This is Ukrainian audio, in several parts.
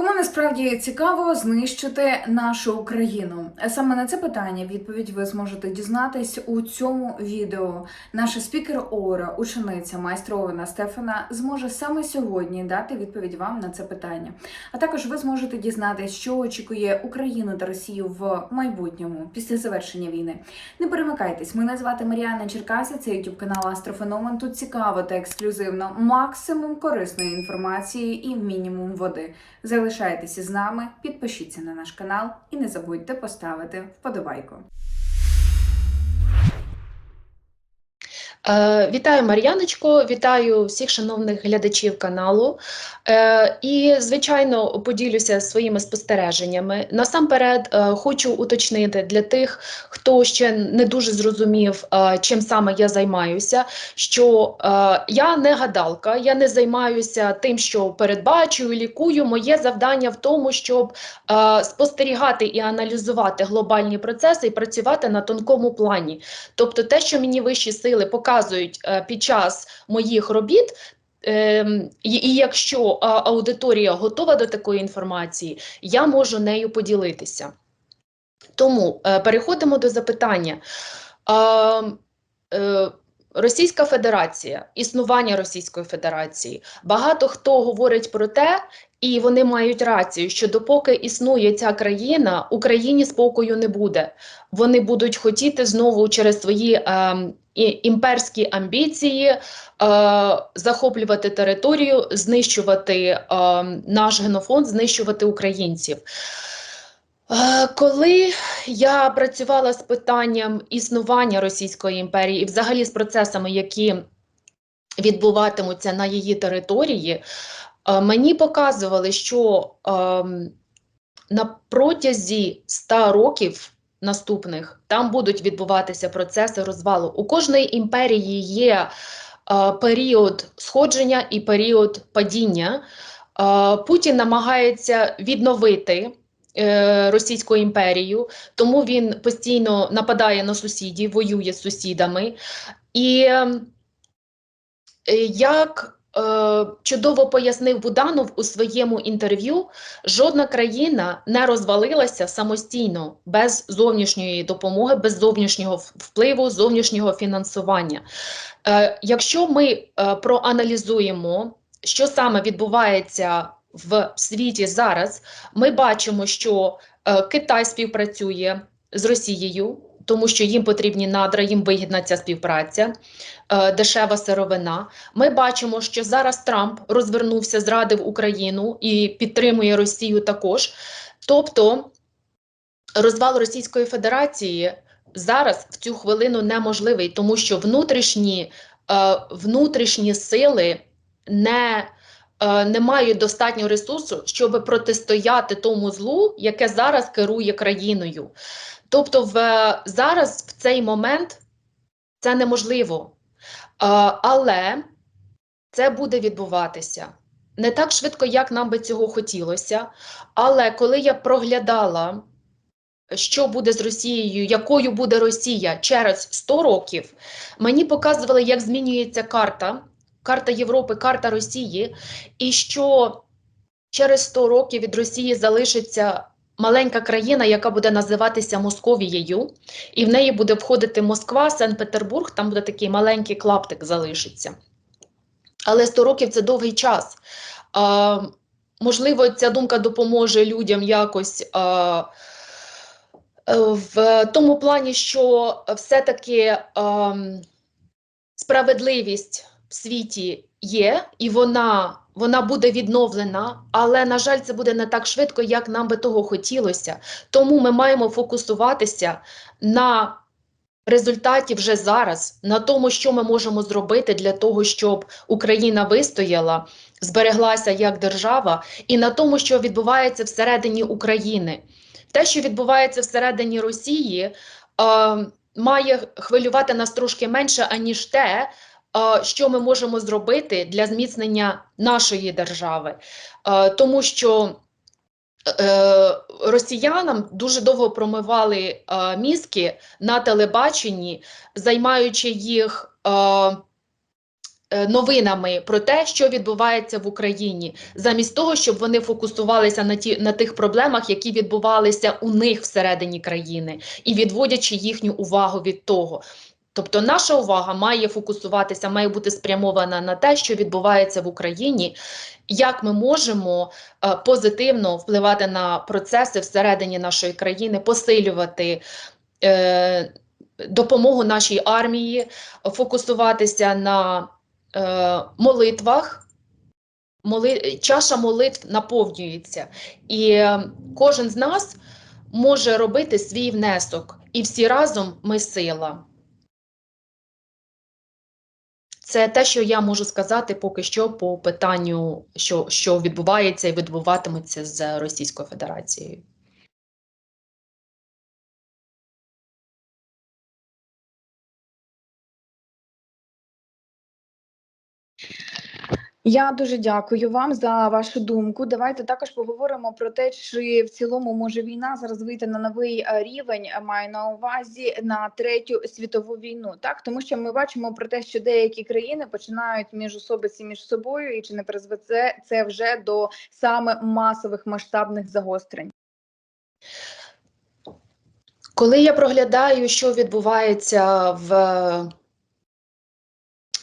Кому насправді цікаво знищити нашу Україну? Саме на це питання відповідь ви зможете дізнатись у цьому відео. Наша спікер Ора, учениця майстра Овена Стефана, зможе саме сьогодні дати відповідь вам на це питання. А також ви зможете дізнатись, що очікує Україну та Росію в майбутньому після завершення війни. Не перемикайтесь, мене звати Маріана Черкася. Це YouTube канал Астрофеномен. Тут цікаво та ексклюзивно, максимум корисної інформації і мінімум води. Залишайтеся з нами, підпишіться на наш канал і не забудьте поставити вподобайку. Вітаю Мар'яночко, вітаю всіх шановних глядачів каналу. Е, І, звичайно, поділюся своїми спостереженнями. Насамперед, е, хочу уточнити для тих, хто ще не дуже зрозумів, е, чим саме я займаюся, що е, я не гадалка, я не займаюся тим, що передбачую, лікую. Моє завдання в тому, щоб е, спостерігати і аналізувати глобальні процеси і працювати на тонкому плані. Тобто, те, що мені вищі сили показують е, під час моїх робіт. ем, І, і якщо аудиторія готова до такої інформації, я можу нею поділитися. Тому е, переходимо до запитання. Е, Російська Федерація, існування Російської Федерації. Багато хто говорить про те, і вони мають рацію, що допоки існує ця країна, Україні спокою не буде. Вони будуть хотіти знову через свої і- імперські амбіції е, захоплювати територію, знищувати ем, наш генофонд, знищувати українців. Е, Коли я працювала з питанням існування Російської імперії і взагалі з процесами, які відбуватимуться на її території, е, мені показували, що ем, на протязі 100 років наступних там будуть відбуватися процеси розвалу. У кожної імперії є е, період сходження і період падіння. Е, Путін намагається відновити е, Російську імперію, тому він постійно нападає на сусідів, воює з сусідами. І ем, е, як е, чудово пояснив Буданов у своєму інтерв'ю, жодна країна не розвалилася самостійно без зовнішньої допомоги, без зовнішнього впливу, зовнішнього фінансування. Е, якщо ми е, проаналізуємо, що саме відбувається в світі зараз, ми бачимо, що е, Китай співпрацює з Росією, тому що їм потрібні надра, їм вигідна ця співпраця, е, дешева сировина. Ми бачимо, що зараз Трамп розвернувся, зрадив Україну і підтримує Росію також. Тобто розвал Російської Федерації зараз в цю хвилину неможливий, тому що внутрішні, е, внутрішні сили не, е, не мають достатньо ресурсу, щоб протистояти тому злу, яке зараз керує країною. Тобто, в, зараз в цей момент це неможливо. Е, але це буде відбуватися не так швидко, як нам би цього хотілося. Але коли я проглядала, що буде з Росією, якою буде Росія через 100 років, мені показували, як змінюється карта, карта Європи, карта Росії, і що через 100 років від Росії залишиться маленька країна, яка буде називатися Московією, і в неї буде входити Москва, Санкт-Петербург, там буде такий маленький клаптик залишиться. Але 100 років це довгий час. А, можливо, ця думка допоможе людям якось а, е, в тому плані, що все-таки справедливість в світі є, і вона, вона буде відновлена, але, на жаль, це буде не так швидко, як нам би того хотілося. Тому ми маємо фокусуватися на результаті вже зараз, на тому, що ми можемо зробити для того, щоб Україна вистояла, збереглася як держава, і на тому, що відбувається всередині України. Те, що відбувається всередині Росії, е, має хвилювати нас трошки менше, аніж те, що ми можемо зробити для зміцнення нашої держави. Тому що е, росіянам дуже довго промивали мізки на телебаченні, займаючи їх е, новинами про те, що відбувається в Україні, замість того, щоб вони фокусувалися на ті на тих проблемах, які відбувалися у них всередині країни, і відводячи їхню увагу від того. Тобто наша увага має фокусуватися, має бути спрямована на те, що відбувається в Україні, як ми можемо е, позитивно впливати на процеси всередині нашої країни, посилювати е, допомогу нашій армії, фокусуватися на е, молитвах. Моли... Чаша молитв наповнюється, і кожен з нас може робити свій внесок, і всі разом ми сила. Це те, що я можу сказати поки що по питанню, що, що відбувається і відбуватиметься з Російською Федерацією. Я дуже дякую вам за вашу думку. Давайте також поговоримо про те, чи в цілому може війна зараз вийти на новий е, рівень. е, Маю на увазі на третю світову війну. Так тому що ми бачимо про те, що деякі країни починають між особиці між собою, і чи не призведе це вже до саме масових масштабних загострень. Коли я проглядаю, що відбувається в,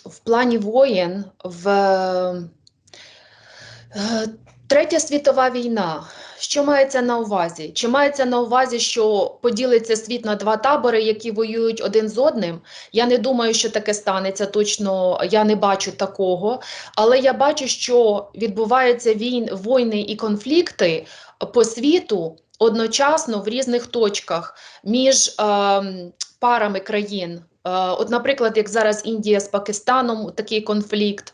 в плані воєн, в е, Третя світова війна, що мається на увазі? Чи мається на увазі, що поділиться світ на два табори, які воюють один з одним? Я не думаю, що таке станеться. Точно я не бачу такого. Але я бачу, що відбуваються війн, війни і конфлікти по світу одночасно в різних точках між ем, парами країн. Е, От, наприклад, як зараз Індія з Пакистаном, такий конфлікт.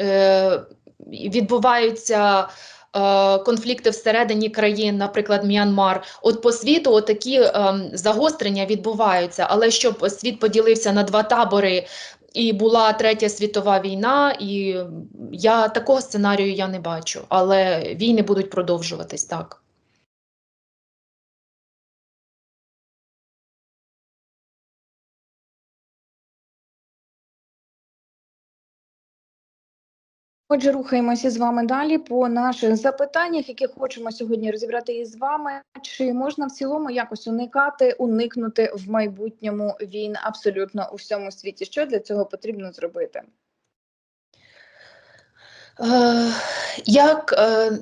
е, відбуваються е, конфлікти всередині країн, наприклад, М'янмар. От по світу такі ем, загострення відбуваються, але щоб світ поділився на два табори. І була третя світова війна, і я такого сценарію я не бачу, але війни будуть продовжуватись так. Отже, рухаємося з вами далі по наших запитаннях, які хочемо сьогодні розібрати із вами. Чи можна в цілому якось уникати, уникнути в майбутньому війн абсолютно у всьому світі? Що для цього потрібно зробити? Е, як, е,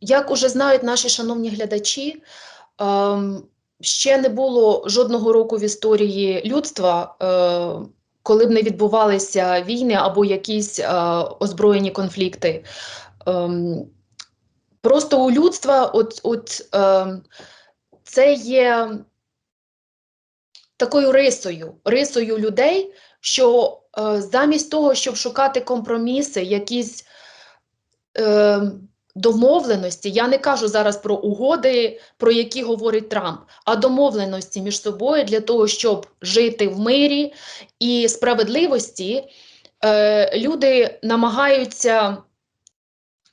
як уже знають наші шановні глядачі, е, ще не було жодного року в історії людства, е, коли б не відбувалися війни або якісь е, озброєні конфлікти. Ем, просто у людства от, от, е, це є такою рисою, рисою людей, що е, замість того, щоб шукати компроміси, якісь е, домовленості, я не кажу зараз про угоди, про які говорить Трамп, а домовленості між собою для того, щоб жити в мирі і справедливості, е, люди намагаються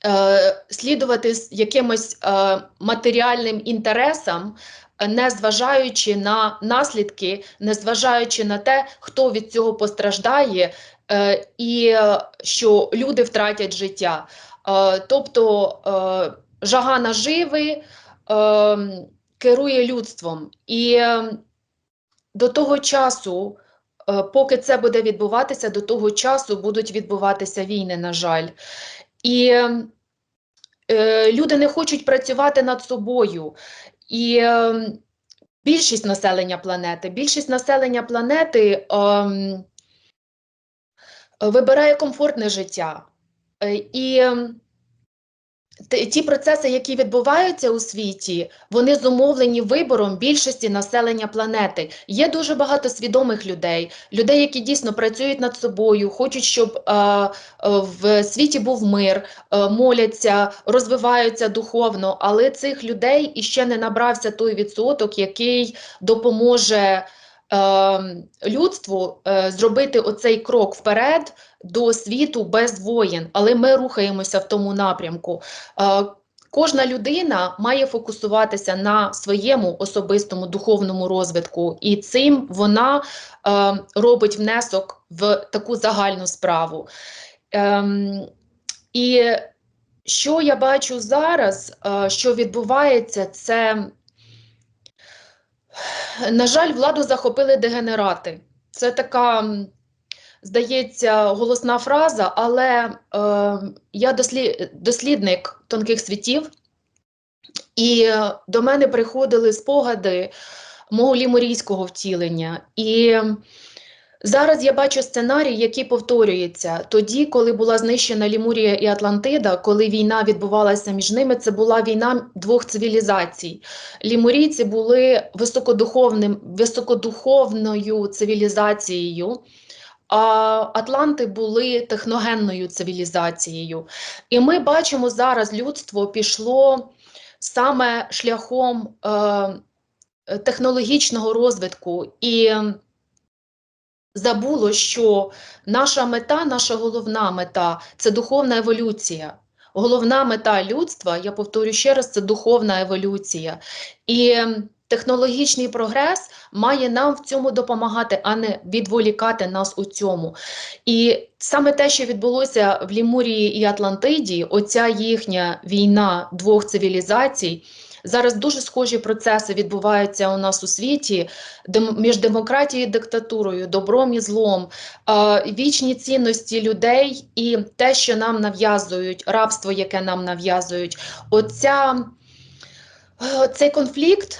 е, слідувати якимось е, матеріальним інтересам, не зважаючи на наслідки, не зважаючи на те, хто від цього постраждає, е, і е, що люди втратять життя. Е, Тобто е, жага наживи е, керує людством. І до того часу, поки це буде відбуватися, до того часу будуть відбуватися війни, на жаль. І люди не хочуть працювати над собою. І більшість населення планети, більшість населення планети ем, вибирає комфортне життя. Е, І ем, ті процеси, які відбуваються у світі, вони зумовлені вибором більшості населення планети. Є дуже багато свідомих людей, людей, які дійсно працюють над собою, хочуть, щоб е, е, в світі був мир, моляться, розвиваються духовно, але цих людей іще не набрався той відсоток, який допоможе е, людству зробити оцей крок вперед до світу без воєн. Але ми рухаємося в тому напрямку. Е, кожна людина має фокусуватися на своєму особистому духовному розвитку, і цим вона е, робить внесок в таку загальну справу. Ем, і що я бачу зараз, е, що відбувається, це, на жаль, владу захопили дегенерати. Це така, здається, голосна фраза, але е, я дослі, дослідник тонких світів, і до мене приходили спогади мого лімурійського втілення. І Зараз я бачу сценарій, який повторюється. Тоді, коли була знищена Лімурія і Атлантида, коли війна відбувалася між ними, це була війна двох цивілізацій. Лімурійці були високодуховним, високодуховною цивілізацією, Атланти були техногенною цивілізацією. І ми бачимо зараз, людство пішло саме шляхом е, технологічного розвитку. І забуло, що наша мета, наша головна мета це духовна еволюція. Головна мета людства, я повторю ще раз, це духовна еволюція. І технологічний прогрес має нам в цьому допомагати, а не відволікати нас у цьому. І саме те, що відбулося в Лімурії і Атлантиді, оця їхня війна двох цивілізацій. Зараз дуже схожі процеси відбуваються у нас у світі між демократією і диктатурою, добром і злом, вічні цінності людей і те, що нам нав'язують, рабство, яке нам нав'язують. Оця, е, цей конфлікт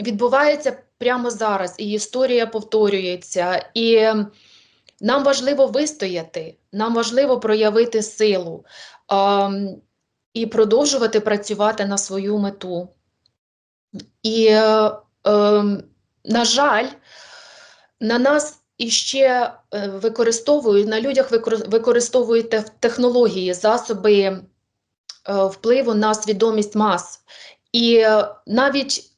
відбувається прямо зараз, і історія повторюється. І нам важливо вистояти, нам важливо проявити силу. Ем, і продовжувати працювати на свою мету. І, е, е, на жаль, на нас іще е, використовують, на людях викор- використовують технології, засоби е, впливу на свідомість мас. І е, навіть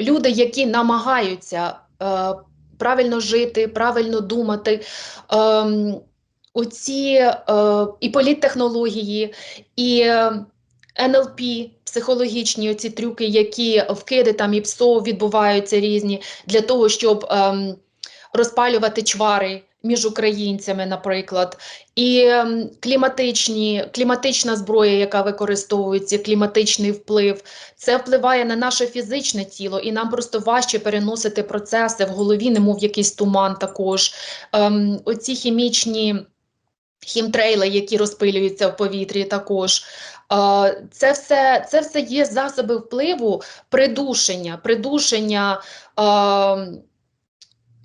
люди, які намагаються е, правильно жити, правильно думати, ем, оці е, і політтехнології, і НЛП, психологічні оці трюки, які вкиди там і ПСО відбуваються різні для того, щоб ем, розпалювати чвари між українцями, наприклад, і ем, кліматичні, кліматична зброя, яка використовується, кліматичний вплив, це впливає на наше фізичне тіло, і нам просто важче переносити процеси в голові, немов якийсь туман також. Ем, оці хімічні хімтрейли, які розпилюються в повітрі, також. Це все, це все є засоби впливу придушення, придушення е,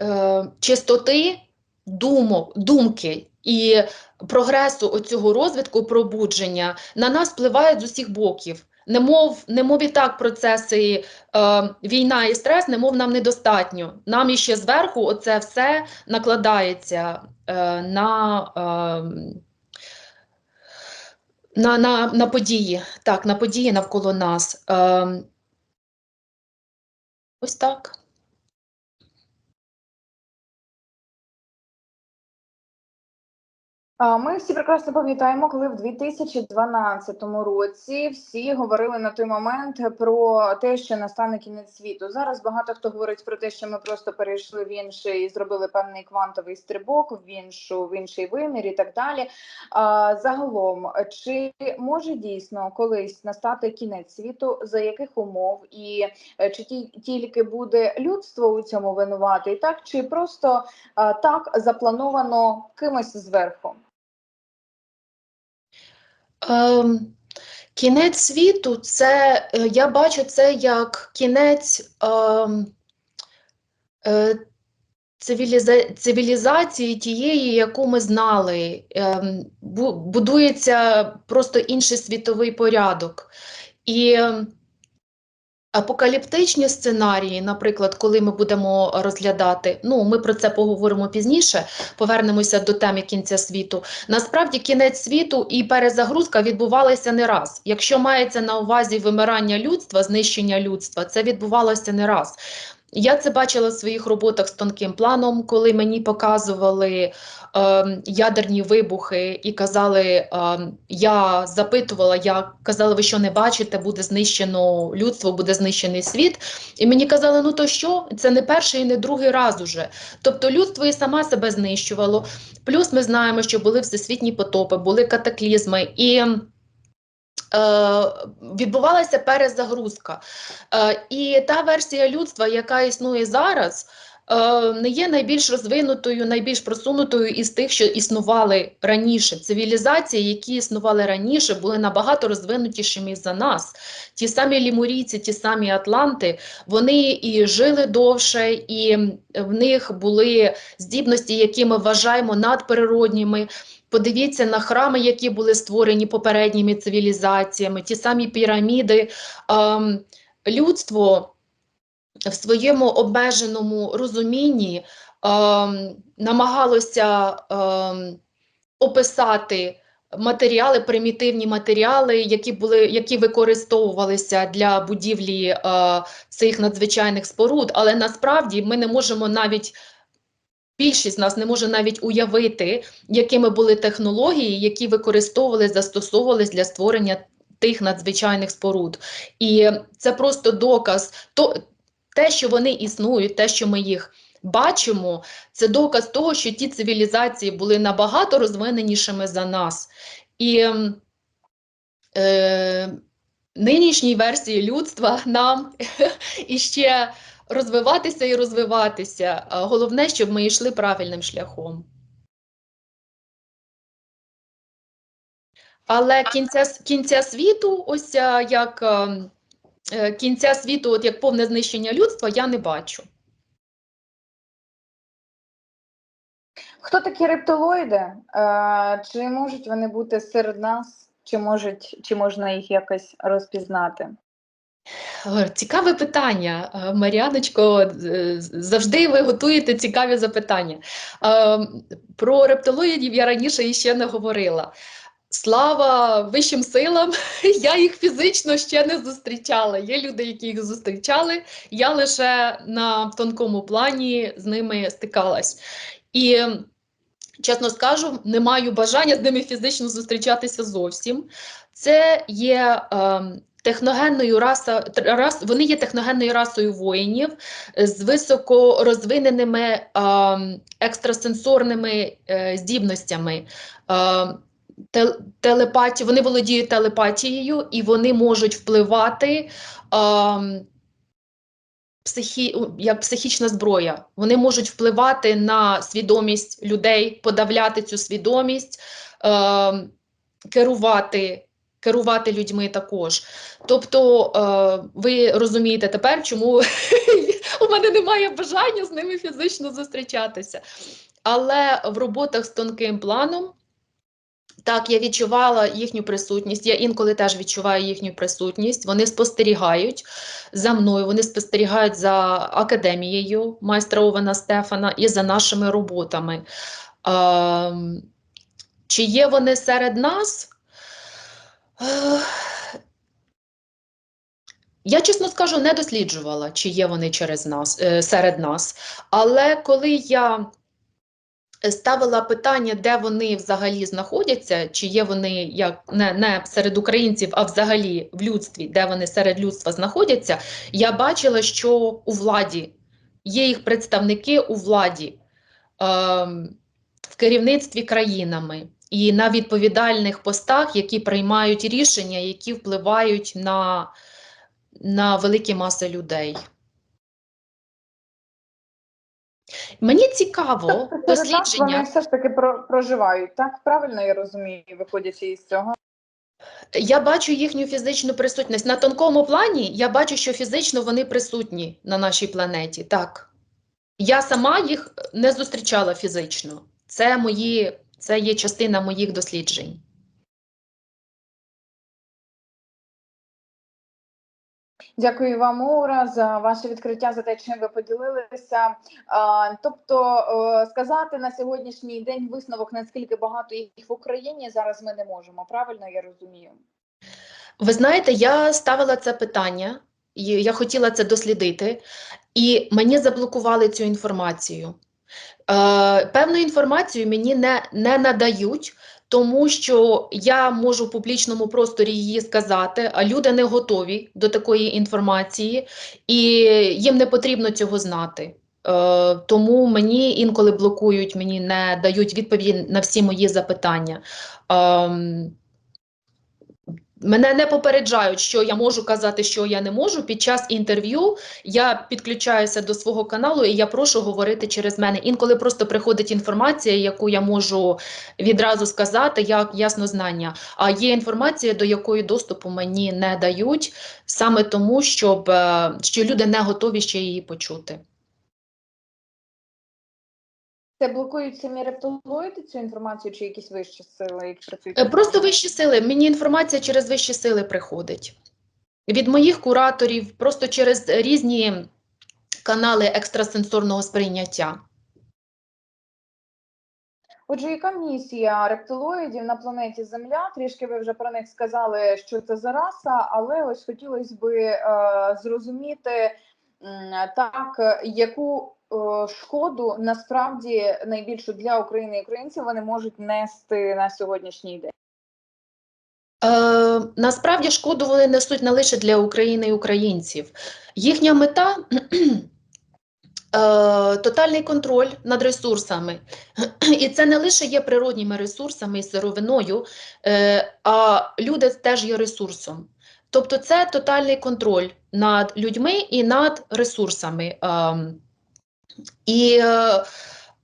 е, чистоти думок, думки і прогресу оцього розвитку, пробудження на нас впливають з усіх боків. Немов, немов і так процеси е, війна і стрес, немов нам недостатньо. Нам іще зверху оце все накладається е, на, е, на, на, на події, так, на події навколо нас. Е, ось так. Ми всі прекрасно пам'ятаємо, коли в 2012 році всі говорили на той момент про те, що настане кінець світу. Зараз багато хто говорить про те, що ми просто перейшли в інший, зробили певний квантовий стрибок в іншу, в інший вимір і так далі. А, Загалом, чи може дійсно колись настати кінець світу, за яких умов, і е, чи ті, тільки буде людство у цьому винувати, і так чи просто так заплановано кимось зверху? Ем, кінець світу, це е, я бачу це як кінець ем, е, цивіліза, цивілізації тієї, яку ми знали. Ем, бу, будується просто інший світовий порядок. І ем, апокаліптичні сценарії, наприклад, коли ми будемо розглядати, ну ми про це поговоримо пізніше, повернемося до теми кінця світу. Насправді кінець світу і перезагрузка відбувалися не раз. Якщо мається на увазі вимирання людства, знищення людства, це відбувалося не раз. Я це бачила в своїх роботах з тонким планом, коли мені показували е, ядерні вибухи і казали, е, я запитувала, я казала, ви що не бачите, буде знищено людство, буде знищений світ. І мені казали, ну то що? Це не перший і не другий раз уже. Тобто людство і саме себе знищувало. Плюс ми знаємо, що були всесвітні потопи, були катаклізми і. Е, відбувалася перезагрузка. Е, і та версія людства, яка існує зараз, е, не є найбільш розвинутою, найбільш просунутою із тих, що існували раніше. Цивілізації, які існували раніше, були набагато розвинутішими за нас. Ті самі лімурійці, ті самі атланти, вони і жили довше, і в них були здібності, які ми вважаємо надприродніми. Подивіться на храми, які були створені попередніми цивілізаціями, ті самі піраміди. Ем, людство в своєму обмеженому розумінні ем, намагалося ем, описати матеріали, примітивні матеріали, які були, які використовувалися для будівлі е, цих надзвичайних споруд, але насправді ми не можемо навіть. Більшість з нас не може навіть уявити, якими були технології, які використовували, застосовувались для створення тих надзвичайних споруд. І це просто доказ, то, те, що вони існують, те, що ми їх бачимо, це доказ того, що ті цивілізації були набагато розвиненішими за нас. І е, нинішній версії людства нам іще розвиватися і розвиватися. Головне, щоб ми йшли правильним шляхом. Але кінця, кінця світу, ось як е, кінця світу, от як повне знищення людства, я не бачу. Хто такі рептилоїди? Е, чи можуть вони бути серед нас, чи можуть, чи можна їх якось розпізнати? Е, Цікаве питання, Е, Маріаночко. е, Завжди ви готуєте цікаві запитання. Про рептилоїдів я раніше іще не говорила. Слава вищим силам, я їх фізично ще не зустрічала. Є люди, які їх зустрічали. Я лише на тонкому плані з ними стикалась. І чесно скажу, не маю бажання з ними фізично зустрічатися зовсім. Це є ем, техногенною раса, тр- рас, вони є техногенною расою воїнів з високо розвиненими ем, екстрасенсорними е, здібностями. Те- телепаті, вони володіють телепатією і вони можуть впливати ем, психі, як психічна зброя. Вони можуть впливати на свідомість людей, подавляти цю свідомість, ем, керувати. Керувати людьми також. Тобто, е, ви розумієте тепер, чому у мене немає бажання з ними фізично зустрічатися. Але в роботах з тонким планом, так, я відчувала їхню присутність. Я інколи теж відчуваю їхню присутність. Вони спостерігають за мною, вони спостерігають за академією майстра Овена Стефана і за нашими роботами. Ем, чи є вони серед нас? Е, Я, чесно скажу, не досліджувала, чи є вони через нас, е, серед нас. Але коли я ставила питання, де вони взагалі знаходяться, чи є вони як не, не серед українців, а взагалі в людстві, де вони серед людства знаходяться, я бачила, що у владі є їх представники у владі, ем, в керівництві країнами і на відповідальних постах, які приймають рішення, які впливають на, на великі маси людей. Мені цікаво Серед нас вони дослідження. все ж таки проживають, так? Правильно я розумію, виходячи із цього? Я бачу їхню фізичну присутність. На тонкому плані я бачу, що фізично вони присутні на нашій планеті. Так. Я сама їх не зустрічала фізично. Це мої, це є частина моїх досліджень. Дякую вам, Ура, за ваше відкриття, за те, чим ви поділилися. Тобто, е, сказати на сьогоднішній день висновок, наскільки багато їх в Україні зараз ми не можемо. Правильно я розумію? Ви знаєте, я ставила це питання я хотіла це дослідити, і мені заблокували цю інформацію. Е, певну інформацію мені не, не надають, тому що я можу в публічному просторі її сказати, а люди не готові до такої інформації, і їм не потрібно цього знати. Е, тому мені інколи блокують, мені не дають відповіді на всі мої запитання. Ем, Мене не попереджають, що я можу казати, що я не можу. Під час інтерв'ю я підключаюся до свого каналу і я прошу говорити через мене. Інколи просто приходить інформація, яку я можу відразу сказати, як яснознання. А є інформація, до якої доступу мені не дають, саме тому, щоб, е, що люди не готові ще її почути. Це блокують самі рептилоїди цю інформацію чи якісь вищі сили? Е, Просто вищі сили. Мені інформація через вищі сили приходить. Від моїх кураторів, просто через різні канали екстрасенсорного сприйняття. Отже, яка місія рептилоїдів на планеті Земля? Трішки ви вже про них сказали, що це за раса, але ось хотілося би е, зрозуміти так, яку шкоду насправді найбільшу для України і українців вони можуть нести на сьогоднішній день. Е, насправді шкоду вони несуть не лише для України і українців. Їхня мета е, тотальний контроль над ресурсами. І це не лише є природніми ресурсами і сировиною, е, а люди теж є ресурсом. Тобто це тотальний контроль над людьми і над ресурсами. Ем, І е,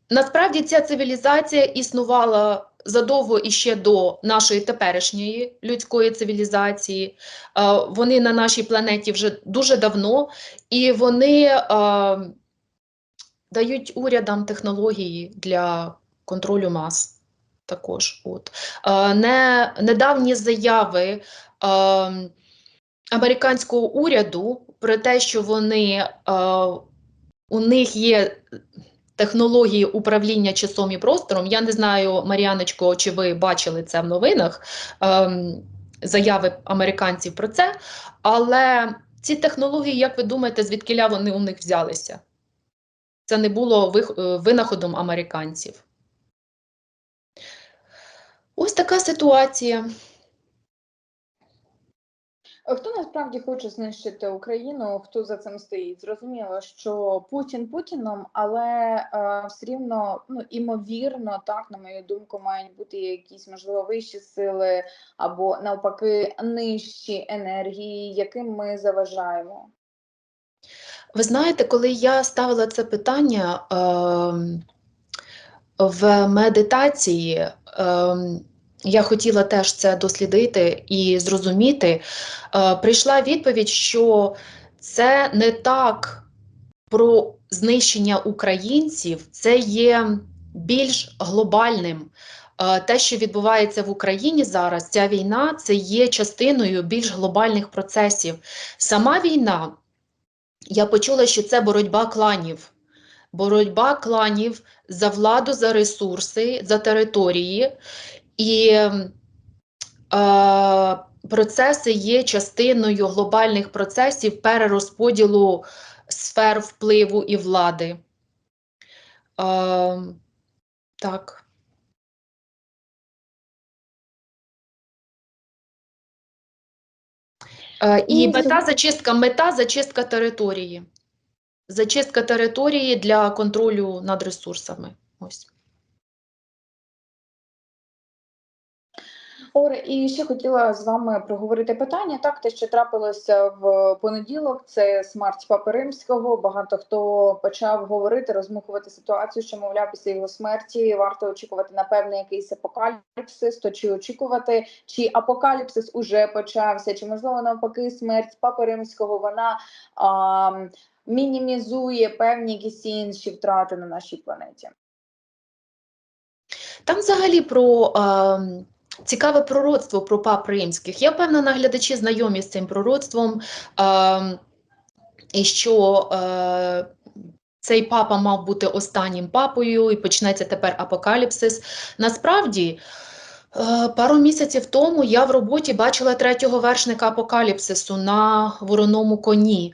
насправді ця цивілізація існувала задовго іще до нашої теперішньої людської цивілізації. Е, Вони на нашій планеті вже дуже давно, і вони е, дають урядам технології для контролю мас. Також от Е, не недавні заяви е, американського уряду про те, що вони е, у них є технології управління часом і простором. Я не знаю, Мар'яночко, чи ви бачили це в новинах, ем, заяви американців про це. Але ці технології, як ви думаєте, звідкиля вони у них взялися? Це не було е, винаходом американців. Ось така ситуація. Е, Хто насправді хоче знищити Україну? Хто за цим стоїть? Зрозуміло, що Путін Путіном, але е, все рівно ну імовірно, так на мою думку, мають бути якісь можливо вищі сили або навпаки нижчі енергії, яким ми заважаємо. Ви знаєте, коли я ставила це питання ем, в медитації, ем, я хотіла теж це дослідити і зрозуміти, е, прийшла відповідь, що це не так про знищення українців, це є більш глобальним. Е, Те, що відбувається в Україні зараз, ця війна, це є частиною більш глобальних процесів. Сама війна. Я почула, що це боротьба кланів. Боротьба кланів за владу, за ресурси, за території. І е, процеси є частиною глобальних процесів перерозподілу сфер впливу і влади. Е, так. Е, І Ну, мета зачистка, мета зачистка території. Зачистка території для контролю над ресурсами. Ось. Оре, і ще хотіла з вами проговорити питання. Так, те, що трапилося в понеділок, це смерть Папи Римського. Багато хто почав говорити, розмухувати ситуацію, що мовляв, після його смерті варто очікувати на певний якийсь апокаліпсис. То чи очікувати, чи апокаліпсис уже почався, чи можливо навпаки смерть Папи Римського вона а, мінімізує певні якісь інші втрати на нашій планеті. Там взагалі про е, цікаве пророцтво про пап римських. Я впевнена, глядачі знайомі з цим пророцтвом, е, і що е, цей папа мав бути останнім папою, і почнеться тепер апокаліпсис. Насправді, Е, Пару місяців тому я в роботі бачила третього вершника апокаліпсису на вороному коні.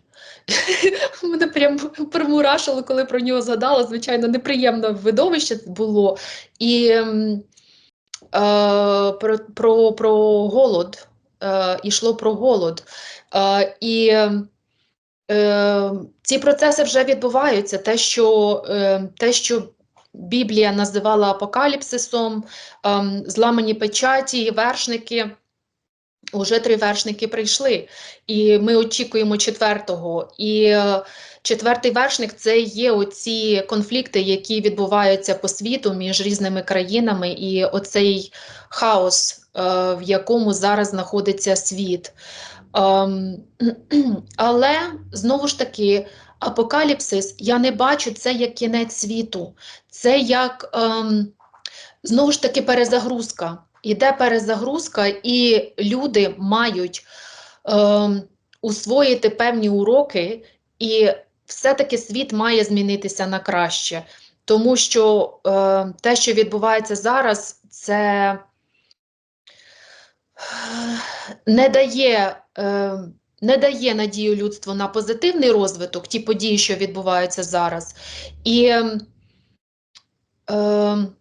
Мене прям примурашило, коли про нього згадала. Звичайно, неприємне видовище було. І про, про, про голод. Е, йшло про голод. Е, і е, ці процеси вже відбуваються. Те, що, е, те, що Біблія називала апокаліпсисом, ем, зламані печаті, вершники. Уже три вершники прийшли, і ми очікуємо четвертого. І е, четвертий вершник це є оці конфлікти, які відбуваються по світу між різними країнами, і оцей хаос, е, в якому зараз знаходиться світ. Ем, але знову ж таки, апокаліпсис, я не бачу це як кінець світу. Це як ем, знову ж таки перезагрузка. Іде перезагрузка, і люди мають ем, усвоїти певні уроки, і все-таки світ має змінитися на краще. Тому що е, те, що відбувається зараз, це е, не дає, е, не дає надію людству на позитивний розвиток, ті події, що відбуваються зараз. І ем,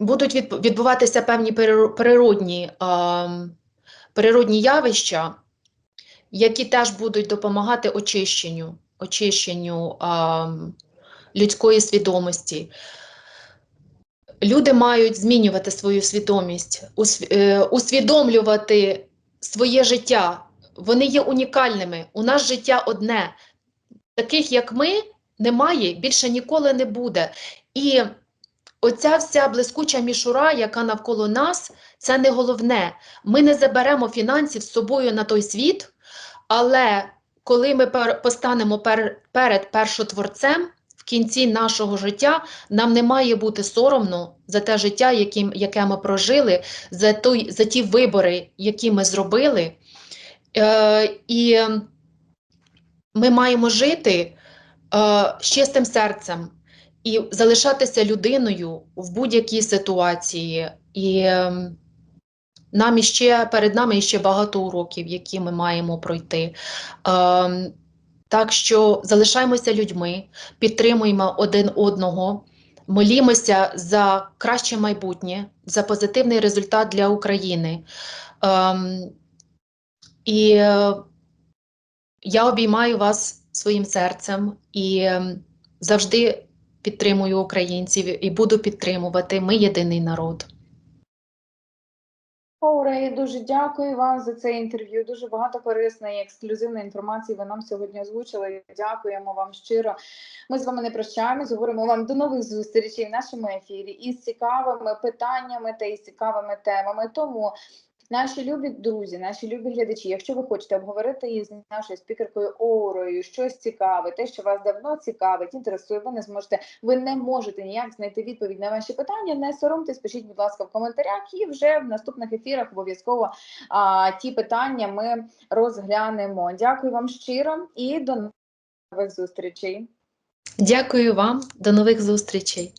будуть відбуватися певні природні, природні явища, які теж будуть допомагати очищенню, очищенню людської свідомості. Люди мають змінювати свою свідомість, е, усвідомлювати своє життя. Вони є унікальними. У нас життя одне. Таких, як ми, немає, більше ніколи не буде. І оця вся блискуча мішура, яка навколо нас, це не головне. Ми не заберемо фінансів з собою на той світ, але коли ми постанемо пер- перед першотворцем, в кінці нашого життя нам не має бути соромно за те життя, яким, яке ми прожили, за, той, за ті вибори, які ми зробили. Е, і ми маємо жити е, з чистим серцем і залишатися людиною в будь-якій ситуації. І ем, нам іще перед нами ще багато уроків, які ми маємо пройти. Ем, так що залишаємося людьми, підтримуємо один одного, молімося за краще майбутнє, за позитивний результат для України. Ем, і е, я обіймаю вас своїм серцем і завжди підтримую українців і буду підтримувати. Ми єдиний народ. Оре, дуже дякую вам за це інтерв'ю. Дуже багато корисної ексклюзивної інформації ви нам сьогодні озвучили. Дякуємо вам щиро. Ми з вами не прощаємось. Говоримо вам до нових зустрічей в нашому ефірі із цікавими питаннями та із цікавими темами. Тому Наші любі друзі, наші любі глядачі, якщо ви хочете обговорити із нашою спікеркою Оурою щось цікаве, те, що вас давно цікавить, інтересує, ви не зможете, ви не можете ніяк знайти відповідь на ваші питання. Не соромтесь, пишіть, будь ласка, в коментарях, і вже в наступних ефірах обов'язково ті питання ми розглянемо. Дякую вам щиро і до нових зустрічей. Дякую вам, до нових зустрічей.